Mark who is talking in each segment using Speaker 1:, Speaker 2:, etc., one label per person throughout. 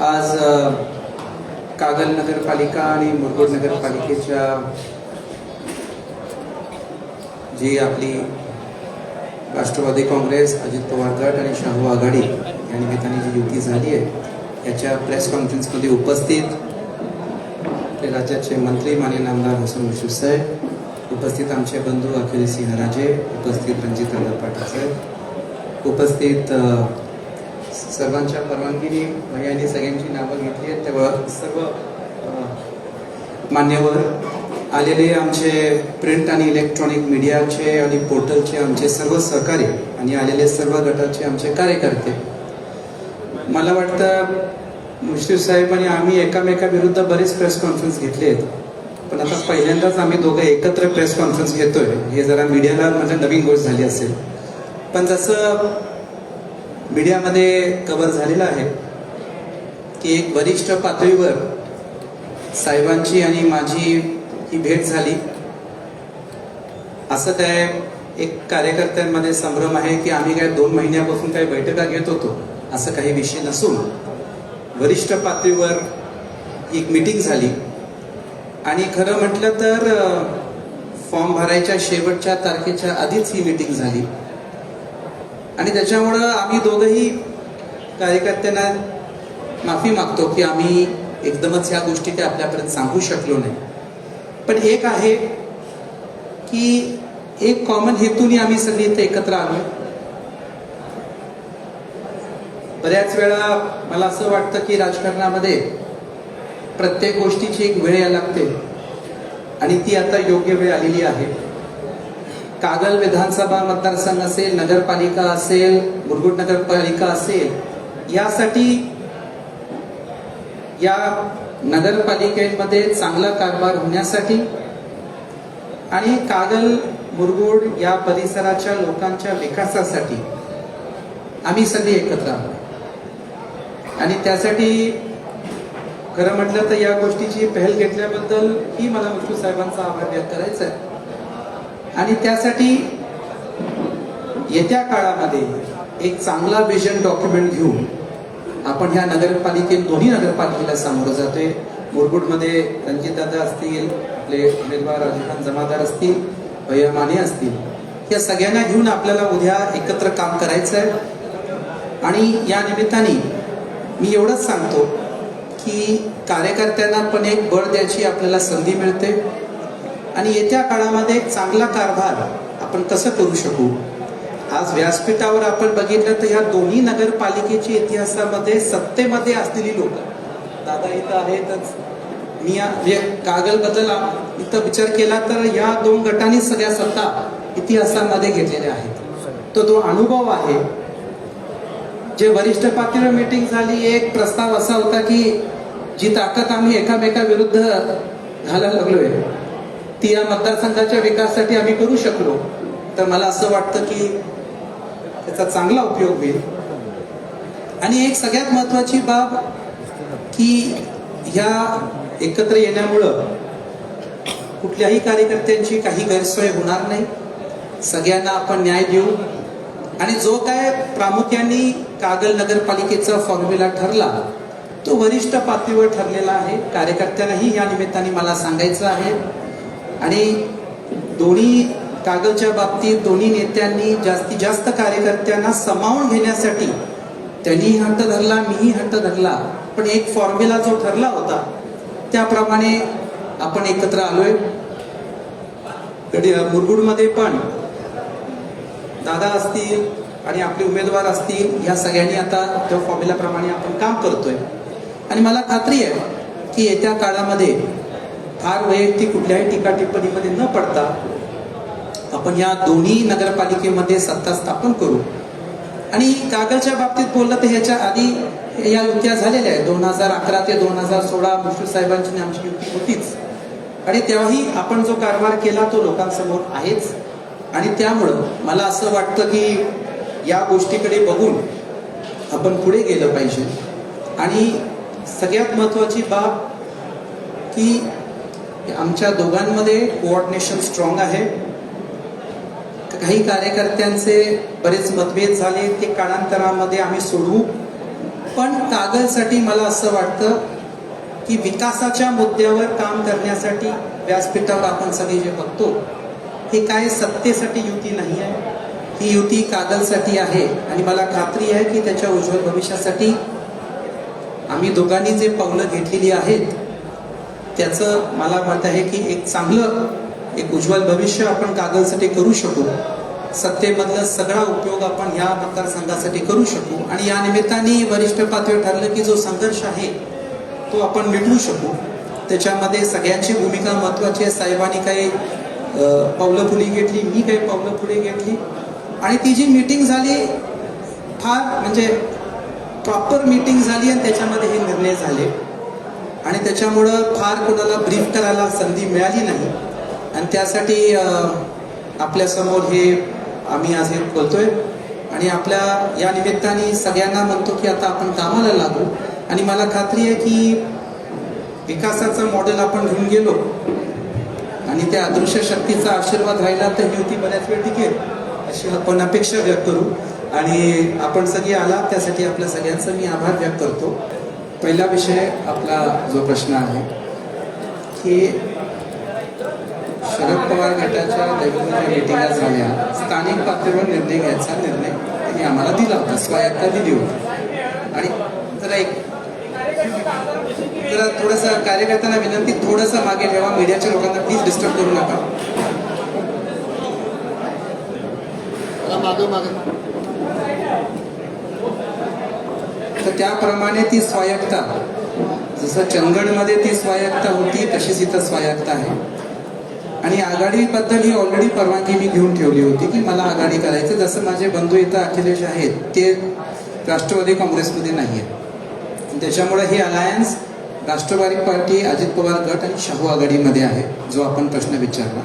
Speaker 1: आज कागल नगरपालिका आणि मुरगुड नगरपालिकेच्या जी आपली राष्ट्रवादी काँग्रेस अजित पवार गट आणि शाहू आघाडी या निमित्ताने जी युती झाली आहे याच्या प्रेस कॉन्फरन्समध्ये उपस्थित आपले राज्याचे मंत्री माननीय आमदार हसन मुश्रीफ साहेब उपस्थित आमचे बंधू अखिल सिंह राजे उपस्थित रणजित पाटील साहेब उपस्थित सर्वांच्या परवानगीने भैयाने सगळ्यांची नावं घेतली आहेत. तेव्हा सर्व मान्यवर आलेले आमचे प्रिंट आणि इलेक्ट्रॉनिक मीडियाचे आणि पोर्टलचे आमचे सर्व सहकारी आणि आलेले सर्व गटाचे आमचे कार्यकर्ते. मला वाटतं मुश्रीफ साहेब आणि आम्ही एकामेकाविरुद्ध बरेच प्रेस कॉन्फरन्स घेतले आहेत. पण आता पहिल्यांदाच आम्ही दोघं एकत्र प्रेस कॉन्फरन्स घेतोय. हे जरा मीडियाला म्हणजे नवीन गोष्ट झाली असेल. पण जसं मीडियामध्ये कव्हर झालेलं आहे की एक वरिष्ठ पातळीवर साहेबांची आणि माझी ही भेट झाली असं काय एक कार्यकर्त्यांमध्ये संभ्रम आहे की आम्ही काय दोन महिन्यापासून काही बैठका घेत होतो असं काही विषय नसून? वरिष्ठ पातळीवर एक मीटिंग झाली. आणि खरं म्हटलं तर फॉर्म भरायच्या शेवटच्या तारखेच्या आधीच ही मीटिंग झाली. आणि त्याच्यामुळं आम्ही दोघंही कार्यकर्त्यांना माफी मागतो की आम्ही एकदमच ह्या गोष्टी काही आपल्यापर्यंत सांगू शकलो नाही. पण एक आहे की एक कॉमन हेतूने आम्ही सगळी इथे एकत्र आलो बऱ्याच वेळा मला असं वाटतं की राजकारणामध्ये प्रत्येक गोष्टीची एक वेळ यायला लागते आणि ती आता योग्य वेळ आलेली आहे. कागल विधानसभा मतदारसंघ असेल नगरपालिका असेल मुरगुड नगरपालिका असेल यासाठी या नगरपालिकेमध्ये चांगला कारभार होण्यासाठी आणि कागल मुरगुड या परिसराच्या लोकांच्या विकासासाठी आम्ही सगळी एकत्र आहोत. आणि त्यासाठी खरं म्हटलं तर या गोष्टीची पहल घेतल्याबद्दल ही मला मुश्रीफ साहेबांचा आभार व्यक्त करायचा आहे. आणि त्यासाठी येत्या काळामध्ये एक चांगला विजन डॉक्युमेंट घेऊन आपण ह्या नगरपालिकेत दोन्ही नगरपालिकेला सामोरं जातोय. मुरगुडमध्ये रणजितदादा असतील आपले उमेदवार राजखान जमादार असतील भैया माने असतील या सगळ्यांना घेऊन आपल्याला उद्या एकत्र काम करायचं आहे आणि या निमित्ताने मी एवढंच सांगतो की कार्यकर्त्यांना पण एक बळ द्यायची आपल्याला संधी मिळते. आणि येत्या काळामध्ये एक चांगला कारभार आपण कसं करू शकू? आज व्यासपीठावर आपण बघितलं तर ह्या दोन्ही नगरपालिकेच्या इतिहासामध्ये सत्तेमध्ये असलेली लोक. दादा इथं आहेतच. मी या- कागलबद्दल इथं विचार केला तर या दोन गटांनी सगळ्या सत्ता इतिहासामध्ये घेतलेल्या आहेत. तो तो अनुभव आहे जे वरिष्ठ पातळीवर मीटिंग झाली एक प्रस्ताव असा होता की जी ताकद आम्ही एकामेका विरुद्ध घालायला लागलोय. ती या मतदारसंघाच्या विकासासाठी आम्ही करू शकलो. तर मला असं वाटतं की त्याचा चांगला उपयोग होईल. आणि एक सगळ्यात महत्वाची बाब की ह्या एकत्र येण्यामुळं कुठल्याही कार्यकर्त्यांची काही गैरसोय होणार नाही. सगळ्यांना आपण न्याय देऊ. आणि जो काय प्रामुख्याने कागल नगरपालिकेचा फॉर्म्युला ठरला तो वरिष्ठ पातळीवर ठरलेला आहे. कार्यकर्त्यांनाही या निमित्ताने मला सांगायचं आहे. आणि दोन्ही कागलच्या बाबतीत दोन्ही नेत्यांनी जास्तीत जास्त कार्यकर्त्यांना समावून घेण्यासाठी त्यांनीही हट्ट धरला मीही हट्ट धरला. पण एक फॉर्म्युला जो ठरला होता त्याप्रमाणे आपण एकत्र आलोय. मुरगुडमध्ये पण दादा असतील आणि आपले उमेदवार असतील या सगळ्यांनी आता त्या फॉर्म्युलाप्रमाणे आपण काम करतोय. आणि मला खात्री आहे की येत्या काळामध्ये फार वैयक्तिक कुठल्याही टीका टिप्पणीमध्ये न पडता आपण या दोन्ही नगरपालिकेमध्ये सत्ता स्थापन करू. आणि कागलच्या बाबतीत बोललं तर ह्याच्या आधी या युत्या झालेल्या आहेत. दोन हजार अकरा ते दोन हजार सोळा मुश्रीफ साहेबांची आमची युती होतीच. आणि तेव्हाही आपण जो कारभार केला तो लोकांसमोर आहेच. आणि त्यामुळं मला असं वाटतं की या गोष्टीकडे बघून आपण पुढे गेलं पाहिजे. आणि सगळ्यात महत्वाची बाब की आमच्या दोघांमध्ये कोऑर्डिनेशन स्ट्रॉंग आहे. काही कार्यकर्त्यांचे बरेच मतभेद झाले ते काळांतरामध्ये आम्ही सोडवू. पण कागलसाठी मला असं वाटतं की विकासाच्या मुद्द्यावर काम करण्यासाठी व्यासपीठावर आपण सगळे जे बघतो हे काय सत्तेसाठी युती नाही आहे. ही युती कागलसाठी आहे आणि मला खात्री आहे की त्याच्या उज्ज्वल भविष्यासाठी आम्ही दोघांनी जे पावलं घेतलेली आहेत त्याचं मला मत आहे की एक चांगलं एक उज्ज्वल भविष्य आपण कागलसाठी करू शकू. सत्तेमधला सगळा उपयोग आपण या मतदारसंघासाठी करू शकू. आणि या निमित्ताने वरिष्ठ पातळीवर ठरलं की जो संघर्ष आहे तो आपण मिटवू शकू. त्याच्यामध्ये सगळ्यांची भूमिका महत्वाची आहे. साहेबांनी काही पावलं पुढे घेतली मी काही पावलं पुढे घेतली. आणि ती जी मीटिंग झाली फार म्हणजे प्रॉपर मीटिंग झाली आणि त्याच्यामध्ये हे निर्णय झाले. आणि त्याच्यामुळं फार कोणाला ब्रीफ करायला संधी मिळाली नाही. आणि त्यासाठी आपल्यासमोर हे आम्ही आज हे बोलतोय. आणि आपल्या या निमित्ताने सगळ्यांना म्हणतो की आता आपण कामाला लागू. आणि मला खात्री आहे की विकासाचं मॉडेल आपण घेऊन गेलो. आणि त्या अदृश्य शक्तीचा आशीर्वाद राहिला तर ही युती बऱ्याच वेळ टिकेल अशी आपण अपेक्षा व्यक्त करू. आणि आपण सगळी आला त्यासाठी आपल्या सगळ्यांचं मी आभार व्यक्त करतो. पहिला विषय आपला जो प्रश्न आहे की शरद पवार गटाच्या दैवतच्या मिटिंगा झाल्या स्थानिक पातळीवर निर्णय घ्यायचा निर्णय त्यांनी आम्हाला दिला होता स्वायत्ता दिली होती. आणि जरा एक जरा थोडंसं कार्यकर्त्यांना विनंती थोडंसं मागे ठेवा मीडियाच्या लोकांना प्लीज डिस्टर्ब करू नका.
Speaker 2: मागं मागं.
Speaker 1: तर त्याप्रमाणे ती स्वायत्ता जसं चंदगडमध्ये ती स्वायत्ता होती तशीच इथं स्वायत्ता आहे. आणि आघाडीबद्दल ही ऑलरेडी परवानगी मी घेऊन ठेवली होती की मला आघाडी करायचं. जसं माझे बंधू इथं अखिलेश आहेत ते राष्ट्रवादी काँग्रेसमध्ये नाही आहेत त्याच्यामुळे ही अलायन्स राष्ट्रवादी पार्टी अजित पवार गट आणि शाहू आघाडीमध्ये आहे जो आपण प्रश्न विचारला.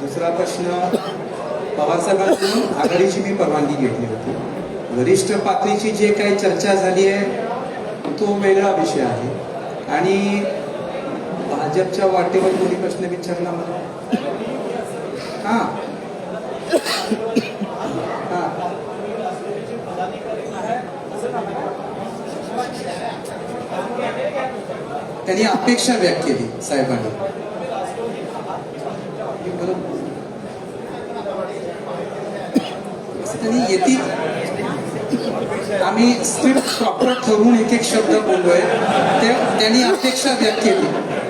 Speaker 1: दुसरा प्रश्न पवारसाहेबांकडून आघाडीची मी परवानगी घेतली होती. वरिष्ठ पातळीची जे काही चर्चा झाली आहे तो वेगळा विषय आहे. आणि भाजपच्या वाटेवर कोणी प्रश्न विचारला मला? हा. हा. त्यांनी अपेक्षा व्यक्त केली साहेबांनी. बरोबर. त्यांनी येतील आम्ही स्क्रिप्ट प्रॉपर ठरवून एक एक शब्द बोललोय. ते त्यांनी अपेक्षा व्यक्त केली.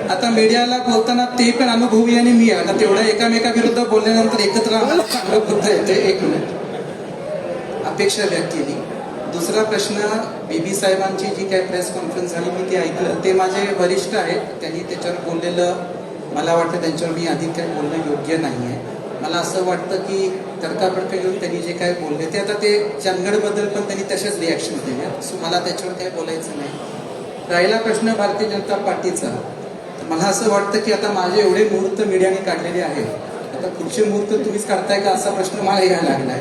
Speaker 1: आता मीडियाला बोलताना ते पण अनुभवी आणि मी आहे. आता तेवढ्या एकामेकाविरुद्ध बोलल्यानंतर एकत्र आम्हाला चांगलं बुद्ध येते. एक मिनिट. अपेक्षा व्यक्त केली. दुसरा प्रश्न बीबी साहेबांची जी काही प्रेस कॉन्फरन्स झाली मी ते ऐकलं. ते माझे वरिष्ठ आहेत. त्यांनी त्याच्यावर बोललेलं मला वाटतं त्यांच्यावर मी अधिक काही बोलणं योग्य नाही आहे मला असं वाटतं की तडकाफडका घेऊन त्यांनी जे काय बोलले ते आता ते चंदगडबद्दल पण त्यांनी तशाच रिॲक्शन दिल्या सो मला त्याच्यावर काही बोलायचं नाही. राहिला प्रश्न भारतीय जनता पार्टीचा. तर मला असं वाटतं की आता माझे एवढे मुहूर्त मीडियाने काढलेले आहेत. आता पुढचे मुहूर्त तुम्हीच काढताय का असा प्रश्न मला यायला लागलाय.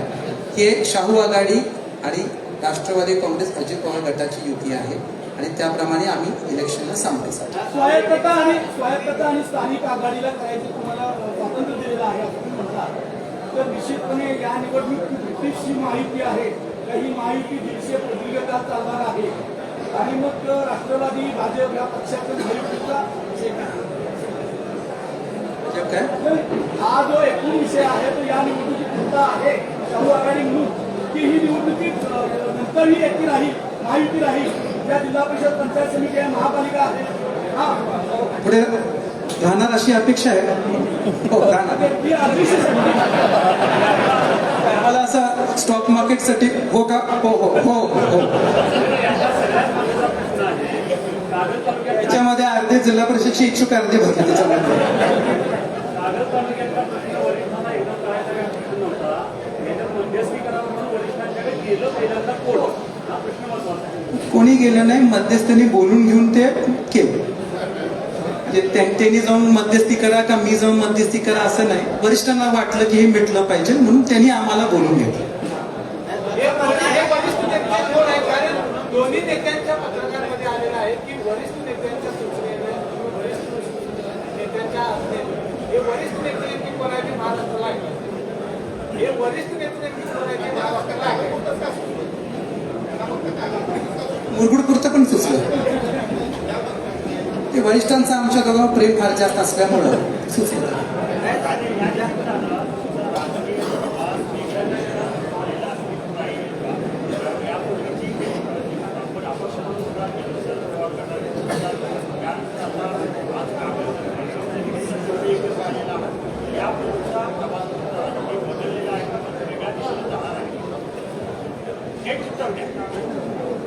Speaker 1: की शाहू आघाडी आणि राष्ट्रवादी काँग्रेस अजित पवार गटाची युती आहे. आणि त्याप्रमाणे आम्ही इलेक्शनला सामोरे जातो
Speaker 3: स्वायत्तता आणि स्वायत्तता आणि स्थानिक आघाडीला करायचं तुम्हाला स्वातंत्र्य दिलेलं आहे? तर निश्चितपणे या निवडणुकीत ब्रिटिशची माहिती आहे. ही माहिती दीडशे प्रदीर्घकाळ चालणार आहे. आणि मग राष्ट्रवादी भाजप या पक्षाचा महायुतीचा एक आहे.
Speaker 1: म्हणजे काय
Speaker 3: हा जो एकूण विषय आहे तो या निवडणुकीत मुद्दा आहे. शाहू आघाडी म्हणून. की ही निवडणुकीत अ, नंतर ही एकटी राहील महायुती राहील या जिल्हा परिषद पंचायत समिती आहे महापालिका आहे. हा.
Speaker 1: पुढे. राहणार अशी अपेक्षा आहे? हो राहणार. मला असा स्टॉक मार्केटसाठी हो का? हो हो हो हो. त्याच्यामध्ये अर्धे जिल्हा परिषदची इच्छुक अर्धे भरले त्याच्यामध्ये. कोणी गेलं नाही मध्यस्थांनी बोलून घेऊन ते केलं. म्हणजे त्या- त्यांनी जाऊन मध्यस्थी करा का मी जाऊन मध्यस्थी करा असं नाही वरिष्ठांना वाटलं की हे मिटलं पाहिजे म्हणून त्यांनी आम्हाला बोलून घेतलं
Speaker 4: हे दोन्ही- हे वरिष्ठ नेते कोण आहे? कारण दोन्ही नेत्यांच्या पत्रकामध्ये आलेलं आहे की वरिष्ठ नेत्यांच्या सूचनेने वरिष्ठ नेत्यांच्या हस्ते हे वरिष्ठ नेते नेमके कोण आहे ते महाराष्ट्राला ऐकलं हे वरिष्ठ नेते नेमकी कोण आहे ते मला वाटतं लागू होतंच का सुचलं?
Speaker 1: मुरगुड पुरतं पण सुचलं वरिष्ठांचं आमच्या दोघांवर प्रेम फार जास्त असल्यामुळं सुचलं.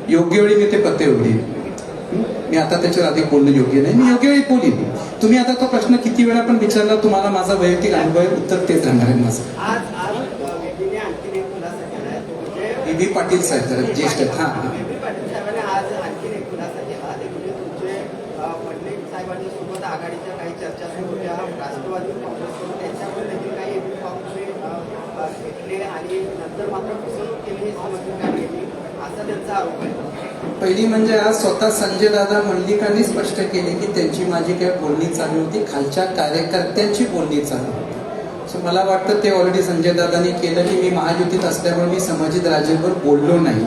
Speaker 1: योग्य वेळी मी ते पत्ते उघडीन. मी आता त्याच्यावर अधिक बोलणं योग्य नाही. मी योग्य वेळी बोलीन. तुम्ही आता तो प्रश्न किती वेळा पण विचारला तुम्हाला माझा वैयक्तिक अनुभव उत्तर तेच राहणार आहे माझं.
Speaker 2: तो म्हणजे
Speaker 1: बी बी पाटील साहेब जरा ज्येष्ठ आहेत. हां.
Speaker 2: आणि नंतर मात्र फसवणूक केली असा त्यांचा आरोप आहे.
Speaker 1: पहिली म्हणजे आज स्वतः संजय दादा मंडलिकांनी स्पष्ट केले की त्यांची माझी काही बोलणी चालू होती. खालच्या कार्यकर्त्यांची बोलणी चालू होती. सो मला वाटतं ते ऑलरेडी संजय दादांनी केलं की मी महायुतीत असल्यामुळे मी समाजित राजेवर बोललो नाही.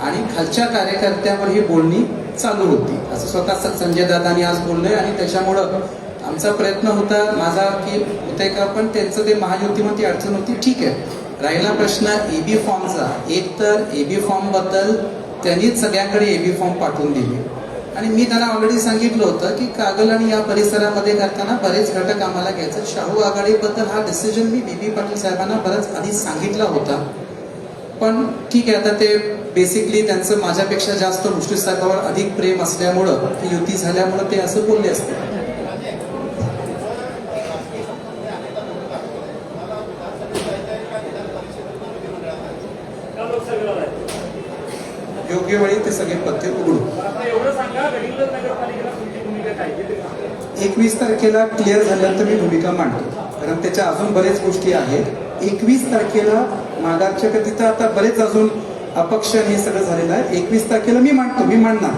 Speaker 1: आणि खालच्या कार्यकर्त्यावर ही बोलणी चालू होती. असं स्वतः स- संजय दादांनी आज बोललंय आणि त्याच्यामुळं आमचा प्रयत्न होता माझा की होते का पण त्यांचं ते महायुतीमध्ये अडचण होती. ठीक आहे. राहिला प्रश्न एबी फॉर्मचा. एक तर एबी बी फॉर्मबद्दल त्यांनीच सगळ्यांकडे एबी फॉर्म पाठवून दिले. आणि मी त्यांना ऑलरेडी सांगितलं होतं की कागल आणि या परिसरामध्ये करताना बरेच घटक आम्हाला घ्यायचं. शाहू आघाडीबद्दल हा डिसिजन मी बी पाटील साहेबांना बरंच आधी सांगितला होता. पण ठीक आहे आता ते बेसिकली त्यांचं माझ्यापेक्षा जास्त मुष्टी साहेबावर अधिक प्रेम असल्यामुळं युती झाल्यामुळं ते असं बोलले असते. योग्य वेळी ते सगळे पत्ते उघडू. एकवीस तारखेला क्लिअर झाल्यानंतर मी भूमिका मांडतो. कारण त्याच्या अजून बरेच गोष्टी आहेत. एकवीस तारखेला मागाच्या का तिथं आता बरेच अजून अपक्ष हे सगळं झालेलं आहे. एकवीस तारखेला मी मांडतो मी मांडणार.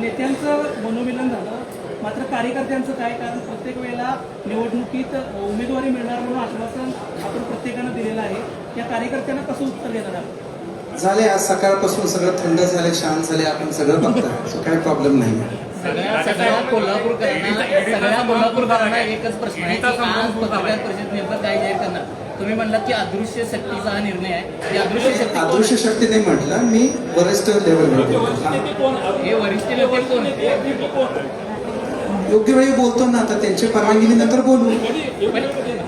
Speaker 5: नेत्यांचं मनोमिलन झालं. मात्र कार्यकर्त्यांचं काय? कारण प्रत्येक वेळेला निवडणुकीत उमेदवारी मिळणार म्हणून आश्वासन आपण प्रत्येकानं दिलेलं आहे. त्या कार्यकर्त्यांना कसं उत्तर देणार आपण?
Speaker 1: झाले आज सकाळपासून सगळं थंड झाले शांत झाले आपण सगळं बघताय. सो काही प्रॉब्लेम नाही
Speaker 6: सगळ्या सगळ्या कोल्हापूरकरांना सगळ्या कोल्हापूरकरांना एकच प्रश्न आहे. की आज पत्रकार परिषद नेमकं काय जाहीर करणार? तुम्ही म्हणलात की अदृश्य शक्तीचा हा निर्णय आहे. की अदृश्य शक्ती
Speaker 1: अदृश्य शक्ती नाही म्हटलं. मी वरिष्ठ
Speaker 6: आहे? हे वरिष्ठ नेते कोण?
Speaker 1: योग्य वेळी बोलतो ना आता त्यांच्या परवानगीनंतर बोलू. आघाडीच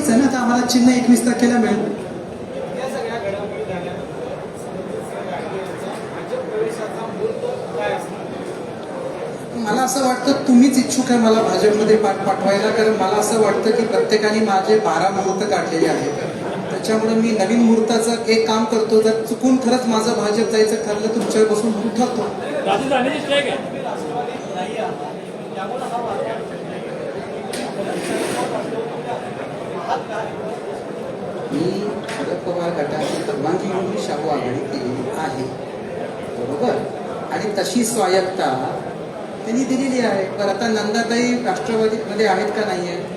Speaker 1: आहे ना आता आम्हाला चिन्ह एकवीस तारखेला मिळेल. मला असं वाटतं तुम्हीच इच्छुक आहे मला भाजपमध्ये पाठ पाठवायला कारण मला असं वाटतं की प्रत्येकाने माझे बारा मुहूर्त काढलेले आहेत. त्याच्यामुळे मी नवीन मुहूर्ताचं एक काम करतो जर चुकून खरंच माझं भाजप जायचं ठरलं तुमच्यावर बसून म्हणून ठरतो मी शरद पवार गटाची परवानगी घेऊन मी शाहू आघाडी केलेली आहे. बरोबर? आणि तशी स्वायत्ता त्यांनी दिलेली आहे. पण आता नंदाताई राष्ट्रवादीमध्ये आहेत का नाही आहे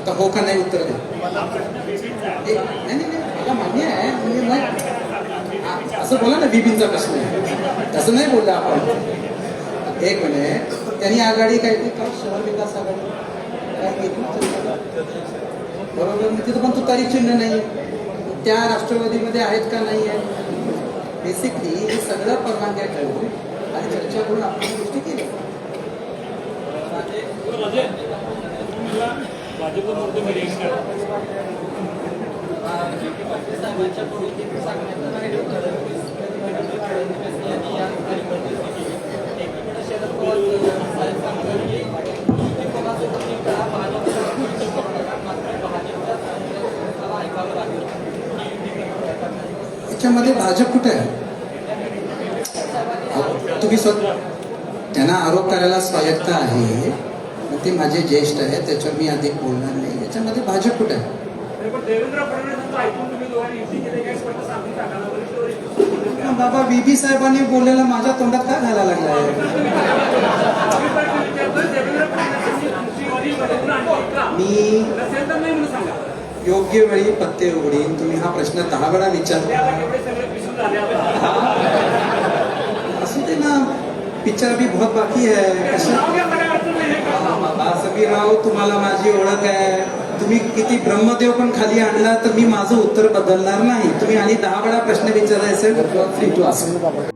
Speaker 1: आता हो का नाही उत्तर द्या. नाही नाही मला मान्य आहे. म्हणजे मग असं बोला ना बिबिनचा प्रश्न आहे. तसं नाही बोलला आपण. एक मिनिट. त्यांनी आघाडी काय ती काय शहर विकास आघाडी. बरोबर तिथं पण तुतारी चिन्ह नाही. त्या राष्ट्रवादीमध्ये आहेत का नाही आहे? बेसिकली हे सगळं परवानग्या ठेवून आणि चर्चा करून आपण गोष्टी गोष्टी केल्या याच्यामध्ये भाजप कुठे आहे? तुम्ही स्वतः त्यांना आरोप करायला स्वायत्त आहे. ते माझे ज्येष्ठ आहे त्याच्यावर मी अधिक बोलणार नाही. याच्यामध्ये भाजप कुठे आहे? बाबा बीबी साहेबांनी बोललेला माझ्या तोंडात काय घालायला लागलाय? मी योग्य वेळी पत्ते उघडीन तुम्ही हा प्रश्न दहा वेळा
Speaker 3: विचार.
Speaker 1: असू दे ना पिक्चर भी बहुत बाकी है. कशा? राव तुम्हाला माझी ओळख आहे तुम्ही किती ब्रह्मदेव पण खाली आणला तर मी माझं उत्तर बदलणार नाही. तुम्ही आणि दहा वेळा प्रश्न विचारायचे.